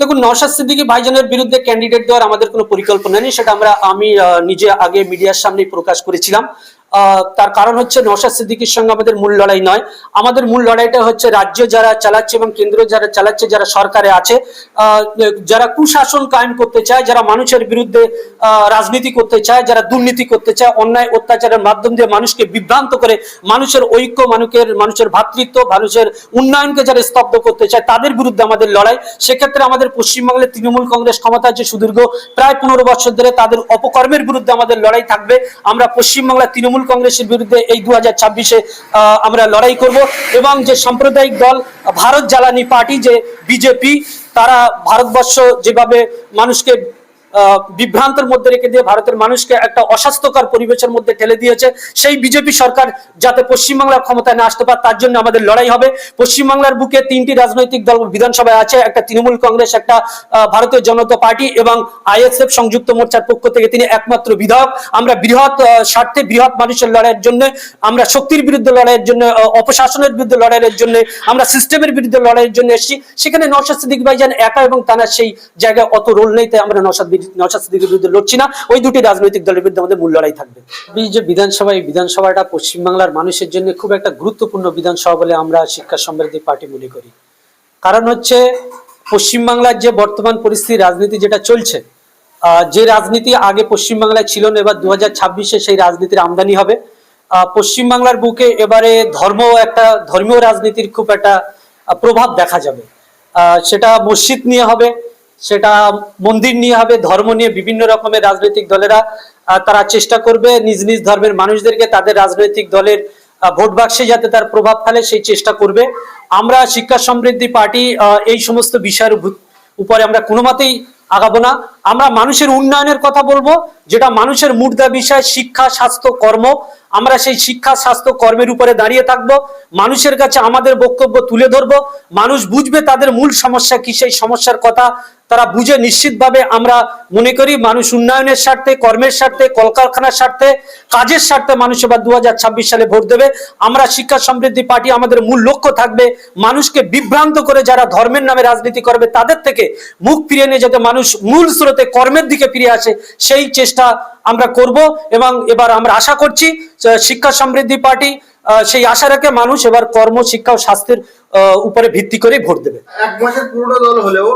দেখুন, নওশাদ সিদ্দিকী ভাইজানের বিরুদ্ধে ক্যান্ডিডেট দেওয়ার আমাদের কোনো পরিকল্পনা নেই, সেটা আমরা আমি নিজে আগে মিডিয়ার সামনে প্রকাশ করেছিলাম। তার কারণ হচ্ছে নওশাদ সিদ্দিকীর সঙ্গে আমাদের মূল লড়াই নয়। আমাদের মূল লড়াইটা হচ্ছে রাজ্য যারা চালাচ্ছে এবং কেন্দ্র যারা চালাচ্ছে, যারা সরকারে আছে যারা কুশাসন কায়েম করতে চায়, যারা মানুষের বিরুদ্ধে রাজনীতি করতে চায়, যারা দুর্নীতি করতে চায়, অন্যায় অত্যাচারের মাধ্যম দিয়ে মানুষকে বিভ্রান্ত করে, মানুষের ঐক্য, মানুষের মানুষের ভ্রাতৃত্ব মানুষের উন্নয়নকে যারা স্তব্ধ করতে চায়, তাদের বিরুদ্ধে আমাদের লড়াই। সেক্ষেত্রে আমাদের পশ্চিমবাংলার তৃণমূল কংগ্রেস ক্ষমতা আছে সুদীর্ঘ প্রায় পনেরো বছর ধরে তাদের অপকর্মের বিরুদ্ধে আমাদের লড়াই থাকবে। আমরা পশ্চিমবাংলার তৃণমূল কংগ্রেসের বিরুদ্ধে এই দু হাজার ছাব্বিশে আমরা লড়াই করব এবং যে সাম্প্রদায়িক দল, ভারত জ্বালানি পার্টি, যে বিজেপি, তারা ভারতবর্ষ যেভাবে মানুষকে বিভ্রান্তের মধ্যে রেখে দিয়ে ভারতের মানুষকে একটা অস্বাস্থ্যকর পরিবেশের মধ্যে ঠেলে দিয়েছে। সেই বিজেপি সরকার যাতে পশ্চিমবাংলার ক্ষমতায় না আসতে পারে, তার জন্য আমাদের লড়াই হবে। পশ্চিমবাংলার বুকে তিনটি রাজনৈতিক দল বিধানসভায় আছে, একটা তৃণমূল কংগ্রেস, একটা ভারতীয় জনতা পার্টি এবং আইএসএফ সংযুক্ত মোর্চার পক্ষ থেকে তিনি একমাত্র বিধায়ক। আমরা বৃহৎ স্বার্থে বৃহৎ মানুষের লড়াইয়ের জন্য, আমরা শক্তির বিরুদ্ধে লড়াইয়ের জন্য অপশাসনের বিরুদ্ধে লড়াইয়ের জন্য, আমরা সিস্টেমের বিরুদ্ধে লড়াইয়ের জন্য এসেছি। সেখানে নওশাদ সিদ্দিক ভাইজান একা এবং তানার সেই জায়গায় অত রোল নেই, তাই আমরা নওশাদ সিদ্দিকের বিরুদ্ধে লড়ছি না, ওই দুটি রাজনৈতিক দলের বিরুদ্ধে আমাদের মূল লড়াই থাকবে। বিধানসভা এই বিধানসভাটা পশ্চিমবাংলার মানুষের জন্য খুব একটা গুরুত্বপূর্ণ বিধানসভা বলে আমরা শিক্ষা সমৃদ্ধি পার্টি মনে করি। কারণ হচ্ছে, পশ্চিমবাংলার যে বর্তমান পরিস্থিতি, রাজনীতি যেটা চলছে যে রাজনীতি আগে পশ্চিমবাংলায় ছিল না, এবার দু হাজার ছাব্বিশে সেই রাজনীতির আমদানি হবে। পশ্চিমবাংলার বুকে এবারে ধর্ম একটা, ধর্মীয় রাজনীতির খুব একটা প্রভাব দেখা যাবে। সেটা মসজিদ নিয়ে হবে সেটা মন্দির নিয়ে হবে, ধর্ম নিয়ে বিভিন্ন রকমের রাজনৈতিক দলেরা তারা চেষ্টা করবে নিজ নিজ ধর্মের মানুষদেরকে তাদের রাজনৈতিক দলের ভোট বাক্সে যাতে তার প্রভাব ফেলে সেই চেষ্টা করবে। আমরা শিক্ষা সমৃদ্ধি পার্টি এই সমস্ত বিষয়ের উপরে আমরা কোনো মতেই আগাবো না। আমরা মানুষের উন্নয়নের কথা বলব, যেটা মানুষের মুদ্রা বিষয়, শিক্ষা, স্বাস্থ্য, কর্ম। আমরা সেই শিক্ষা, স্বাস্থ্য, কর্মের উপরে দাঁড়িয়ে থাকব, মানুষের কাছে আমাদের বক্তব্য তুলে ধরবো। মানুষ বুঝবে তাদের মূল সমস্যা কি, সেই সমস্যার কথা তারা বুঝে নিশ্চিতভাবে আমরা মনে করি মানুষ উন্নয়নের স্বার্থে, কর্মের স্বার্থে, কলকারখানার স্বার্থে, কাজের স্বার্থে মানুষ এবার দু সালে ভোট দেবে। আমরা শিক্ষা সমৃদ্ধি পার্টি আমাদের মূল লক্ষ্য থাকবে মানুষকে বিভ্রান্ত করে যারা ধর্মের নামে রাজনীতি করবে তাদের থেকে মুখ ফিরিয়ে নিয়ে যাতে মানুষ মূল স্রোতে কর্মের দিকে ফিরে আসে, সেই চেষ্টা আমরা করব এবং এবার আমরা আশা করছি শিক্ষা সমৃদ্ধি পার্টি সেই আশা রেখে মানুষ এবার কর্ম, শিক্ষা ও স্বাস্থ্যের উপরে ভিত্তি করে ভোট দেবে। এক মাসের পুরোনো দল হলেও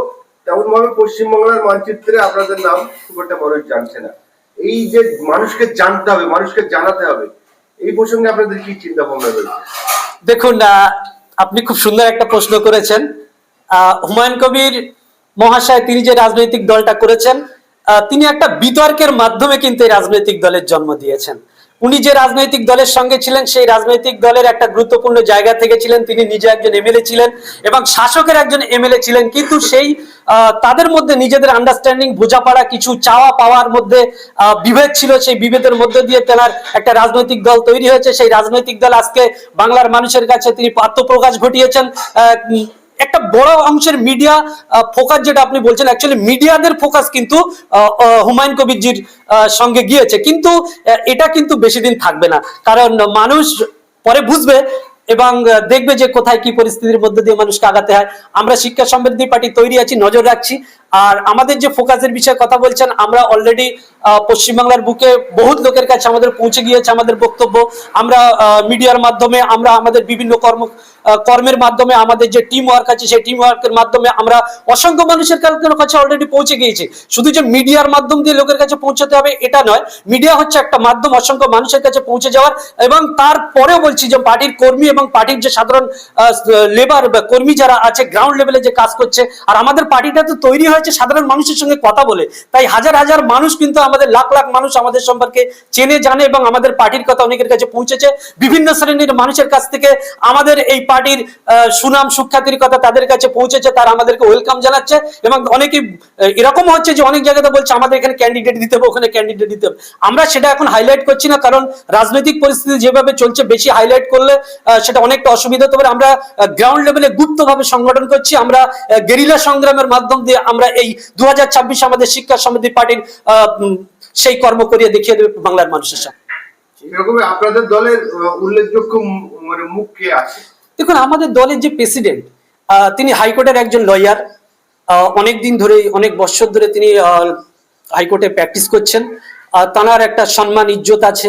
তেমন ভাবে পশ্চিমবাংলার মানচিত্রে আপনাদের নাম খুব একটা মানুষ জানছে না। এই যে মানুষকে জানতে হবে, মানুষকে জানাতে হবে, এই প্রসঙ্গে আপনাদের কি চিন্তা ভাবনা রয়েছে? দেখুন আপনি খুব সুন্দর একটা প্রশ্ন করেছেন। হুমায়ুন কবির মহাশয়, তিনি যে রাজনৈতিক দলটা করেছেন তিনি একটা বিতর্কের মাধ্যমে কিন্তু এই রাজনৈতিক দলের জন্ম দিয়েছেন। উনি যে রাজনৈতিক দলের সঙ্গে ছিলেন, সেই রাজনৈতিক দলের একটা গুরুত্বপূর্ণ জায়গা থেকে ছিলেন। তিনি নিজে একজন এমএলএ ছিলেন এবং শাসকের একজন এমএলএ ছিলেন। কিন্তু সেই তাদের মধ্যে নিজেদের আন্ডারস্ট্যান্ডিং বোঝাপড়া, কিছু চাওয়া পাওয়ার মধ্যে বিভেদ ছিল। সেই বিভেদের মধ্যে দিয়ে তেনার একটা রাজনৈতিক দল তৈরি হয়েছে। সেই রাজনৈতিক দল আজকে বাংলার মানুষের কাছে তিনি আত্মপ্রকাশ ঘটিয়েছেন। একটা বড় অংশের মিডিয়া ফোকাস যেটা আপনি বলছেন অ্যাকচুয়ালি মিডিয়াদের ফোকাস কিন্তু হুমায়ুন কবিরজির সঙ্গে গিয়েছে। কিন্তু এটা কিন্তু বেশি দিন থাকবে না। কারণ মানুষ পরে বুঝবে এবং দেখবে যে কোথায় কি পরিস্থিতির মধ্যে দিয়ে মানুষকে আগাতে হয়। আমরা শিক্ষা সমৃদ্ধি পার্টি তৈরি আছি, নজর রাখছি। আর আমাদের যে ফোকাসের বিষয়ে কথা বলছেন, আমরা অলরেডি পশ্চিমবাংলার বুকে বহুত লোকের কাছে আমাদের পৌঁছে গিয়েছে আমাদের বক্তব্য। আমরা মিডিয়ার মাধ্যমে আমরা আমাদের বিভিন্ন কর্ম কর্মের মাধ্যমে আমাদের যে টিম ওয়ার্ক আছে, সেই টিম ওয়ার্কের মাধ্যমে আমরা অসংখ্য মানুষের কাছে- অলরেডি পৌঁছে গিয়েছি। শুধু যে মিডিয়ার মাধ্যম দিয়ে লোকের কাছে পৌঁছাতে হবে, এটা নয়। মিডিয়া হচ্ছে একটা মাধ্যম, অসংখ্য মানুষের কাছে পৌঁছে যাওয়ার এবং তারপরেও বলছি যে পার্টির কর্মী এবং পার্টির যে সাধারণ লেবার বা কর্মী যারা আছে গ্রাউন্ড লেভেলে যে কাজ করছে, আর আমাদের পার্টিটা তো তৈরি হয়েছে সাধারণ মানুষের সঙ্গে কথা বলে। তাই হাজার হাজার মানুষ কিন্তু আমাদের, লাখ লাখ মানুষ আমাদের সম্পর্কে চেনে, জানে এবং আমাদের পার্টির কথা অনেকের কাছে পৌঁছেছে। বিভিন্ন শ্রেণির মানুষের কাছ থেকে আমাদের এই পার্টির সুনাম, সুখ্যাতির কথা তাদের কাছে পৌঁছেছে, তারা আমাদেরকে ওয়েলকাম জানাচ্ছে এবং অনেকে এরকম হচ্ছে যে অনেক জায়গাতে বলছে, আমাদের এখানে ক্যান্ডিডেট দিতে হবে, ওখানে ক্যান্ডিডেট দিতে হবে। আমরা সেটা এখন হাইলাইট করছি না, কারণ রাজনৈতিক পরিস্থিতি যেভাবে চলছে, বেশি হাইলাইট করলে সেটা অনেকটা অসুবিধা হতে পারে। আমরা গ্রাউন্ড লেভেলে গুপ্তভাবে সংগঠন করছি। আমরা গেরিলা সংগ্রামের মাধ্যম দিয়ে আমরা এই দু হাজার আমাদের শিক্ষা সমিতি পার্টির সেই কর্ম করিয়ে দেখিয়ে দেবে বাংলার মানুষের সামনে। আপনাদের দলের উল্লেখযোগ্য মানে মুখ কে আছে? দেখুন আমাদের দলের যে প্রেসিডেন্ট তিনি হাইকোর্টের একজন লয়ার অনেক দিন ধরে অনেক বছর ধরে তিনি হাইকোর্টে প্র্যাকটিস করছেন। তাঁর একটা সম্মান ইজ্জত আছে।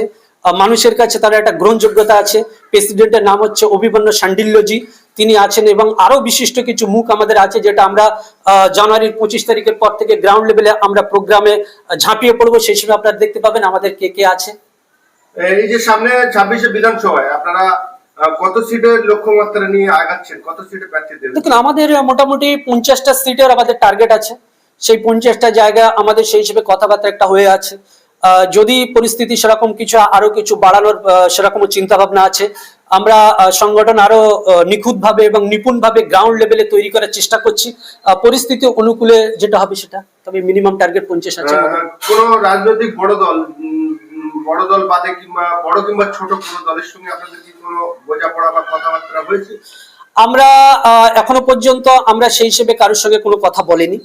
মানুষের কাছে তার একটা গ্রহণযোগ্যতা আছে। প্রেসিডেন্টের নাম হচ্ছে অভিমন্যু সান্ডিল্যজি। তিনি আছেন এবং আরও বিশিষ্ট কিছু মুখ আমাদের আছে যেটা আমরা জানুয়ারির পঁচিশ তারিখের পর থেকে গ্রাউন্ড লেভেলে আমরা প্রোগ্রামে ঝাঁপিয়ে পড়ব সেই সময় আপনারা দেখতে পাবেন আমাদের কে কে আছে। এই যে সামনে ছাব্বিশে বিধানসভায় আপনারা কত সিটের লক্ষ্যমাত্রা নিয়ে আগাচ্ছেন? কত সিটে প্রার্থী দেবেন? দেখুন আমাদের মোটামুটি পঞ্চাশটা সিটের আমাদের টার্গেট আছে। সেই পঞ্চাশটা জায়গা আমাদের সেই হিসেবে কথাবার্তা একটা হয়ে আছে। আহ, যদি পরিস্থিতি সেরকম কিছু আরও কিছু বাড়ানোর সেরকম চিন্তা ভাবনা আছে আমরা সংগঠন আরও নিখুঁত ভাবে এবং নিপুণ ভাবে গ্রাউন্ড লেভেলে তৈরি করার চেষ্টা করছি। পরিস্থিতি অনুকূলে যেটা হবে সেটা তবে মিনিমাম টার্গেট পঞ্চাশ আছে। কোন রাজনৈতিক বড় দল বড় দল বাদে কিংবা বড় কিংবা ছোট কোনো দলের সঙ্গে আপনাদের কি কোনো বোঝাপড়া বা কথাবার্তা হয়েছে? আমরা এখনও পর্যন্ত আমরা সেই হিসেবে কারোর সঙ্গে কোনো কথা বলিনি।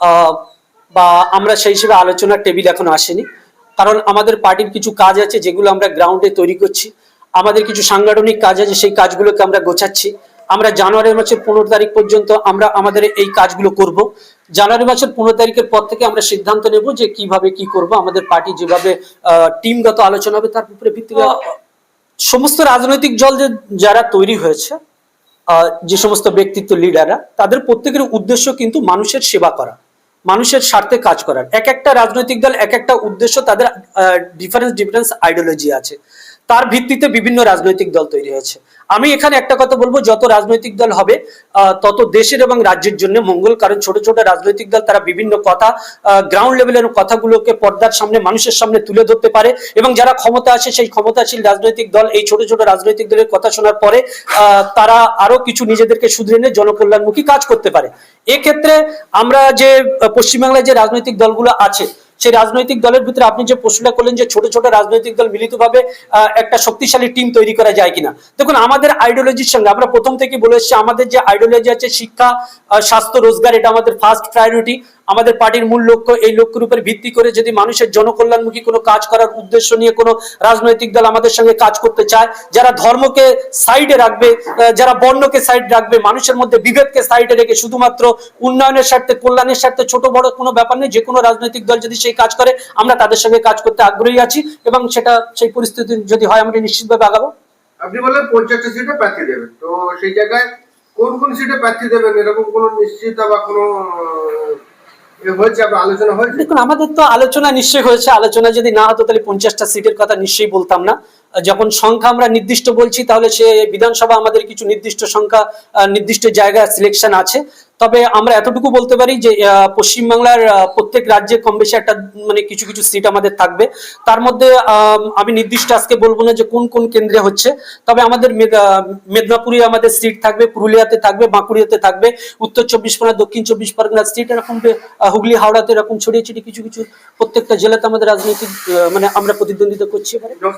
আহ, বা আমরা সেই হিসেবে আলোচনার টেবিল এখনও আসেনি। কারণ আমাদের পার্টির কিছু কাজ আছে যেগুলো আমরা গ্রাউন্ডে তৈরি করছি। আমাদের কিছু সাংগঠনিক কাজ আছে সেই কাজগুলোকে আমরা গোছাচ্ছি। আমরা জানুয়ারি মাসের পনেরো তারিখ পর্যন্ত আমরা আমাদের এই কাজগুলো করব। জানুয়ারি মাসের পনেরো তারিখের পর থেকে আমরা সিদ্ধান্ত নেব যে কীভাবে কি করব। আমাদের পার্টি যেভাবে টিমগত আলোচনা হবে তার উপরে ভিত্তি সমস্ত রাজনৈতিক দল যে যারা তৈরি হয়েছে আহ, যে সমস্ত ব্যক্তিত্ব লিডাররা তাদের প্রত্যেকের উদ্দেশ্য কিন্তু মানুষের সেবা করা মানুষের স্বার্থে কাজ করার। এক একটা রাজনৈতিক দল এক একটা উদ্দেশ্য তাদের ডিফারেন্স ডিফারেন্স আইডিওলজি আছে। তার ভিত্তিতে বিভিন্ন রাজনৈতিক দল তৈরি হয়েছে। আমি এখানে একটা কথা বলব, যত রাজনৈতিক দল হবে তত দেশের এবং রাজ্যের জন্য মঙ্গল, কারণ ছোট ছোট রাজনৈতিক দল তারা বিভিন্ন কথা গ্রাউন্ড লেভেলের কথাগুলোকে পর্দার সামনে, মানুষের সামনে তুলে ধরতে পারে এবং যারা ক্ষমতা আছে, সেই ক্ষমতাশীল রাজনৈতিক দল, এই ছোট ছোট রাজনৈতিক দলের কথা শোনার পরে তারা আরও কিছু নিজেদেরকে শুধরে নিয়ে জনকল্যাণমুখী কাজ করতে পারে। এক্ষেত্রে আমরা যে পশ্চিমবাংলায় যে রাজনৈতিক দলগুলো আছে সেই রাজনৈতিক দলের ভিতরে আপনি যে প্রশ্নটা করলেন যে ছোট ছোট রাজনৈতিক দল মিলিতভাবে ভাবে একটা শক্তিশালী টিম তৈরি করা যায় কিনা। দেখুন, আমাদের আইডিওলজির সঙ্গে, আমরা প্রথম থেকে বলে এসেছি, আমাদের যে আইডিওলজি আছে, শিক্ষা স্বাস্থ্য, রোজগার, এটা আমাদের ফার্স্ট প্রায়োরিটি আমাদের পার্টির মূল লক্ষ্য এই লক্ষ্যের উপর ভিত্তি করে যদি মানুষের জনকল্যাণমুখী কোনো কাজ করার উদ্দেশ্য নিয়ে কোনো রাজনৈতিক দল আমাদের সঙ্গে কাজ করতে চায়, যারা ধর্মকে সাইডে রাখবে যারা বর্ণকে সাইড রাখবে, মানুষের মধ্যে বিভেদকে সাইডে রেখে শুধুমাত্র উন্নয়নের স্বার্থে, কল্যাণের স্বার্থে ছোট বড় কোনো ব্যাপার নেই, যে কোনো রাজনৈতিক দল যদি সেই কাজ করে, আমরা তাদের সঙ্গে কাজ করতে আগ্রহী আছি এবং সেটা সেই পরিস্থিতি যদি হয় আমরা নিশ্চিতভাবে আগাবো। আপনি বললেন পঞ্চাশটা সিটে প্রার্থী দেবেন, তো সেই জায়গায় কোন কোন সিটে প্রার্থী দেবেন? এরকম কোনো নিশ্চিত বা কোনো আমাদের তো আলোচনা নিশ্চয়ই হয়েছে। আলোচনা যদি না হতো, তাহলে পঞ্চাশটা সিটের কথা নিশ্চয়ই বলতাম না। যখন সংখ্যা আমরা নির্দিষ্ট বলছি, তাহলে সে বিধানসভা আমাদের কিছু নির্দিষ্ট সংখ্যা নির্দিষ্ট জায়গায় সিলেকশন আছে। তবে আমরা এতটুকু বলতে পারি যে পশ্চিমবাংলার প্রত্যেক রাজ্যে কম বেশি একটা মানে কিছু কিছু সিট আমাদের থাকবে। তার মধ্যে, আমি নির্দিষ্ট আজকে বলব না যে কোন কোন কেন্দ্রে হচ্ছে। তবে আমাদের মেদ- মেদিনীপুরে আমাদের সিট থাকবে, পুরুলিয়াতে থাকবে বাঁকুড়িয়াতে থাকবে, উত্তর চব্বিশ পরগনা, দক্ষিণ চব্বিশ পরগনা সিট এরকম হুগলি, হাওড়াতে এরকম ছড়িয়ে ছিটিয়ে কিছু কিছু প্রত্যেকটা জেলাতে আমাদের রাজনৈতিক মানে আমরা প্রতিদ্বন্দ্বিতা করছি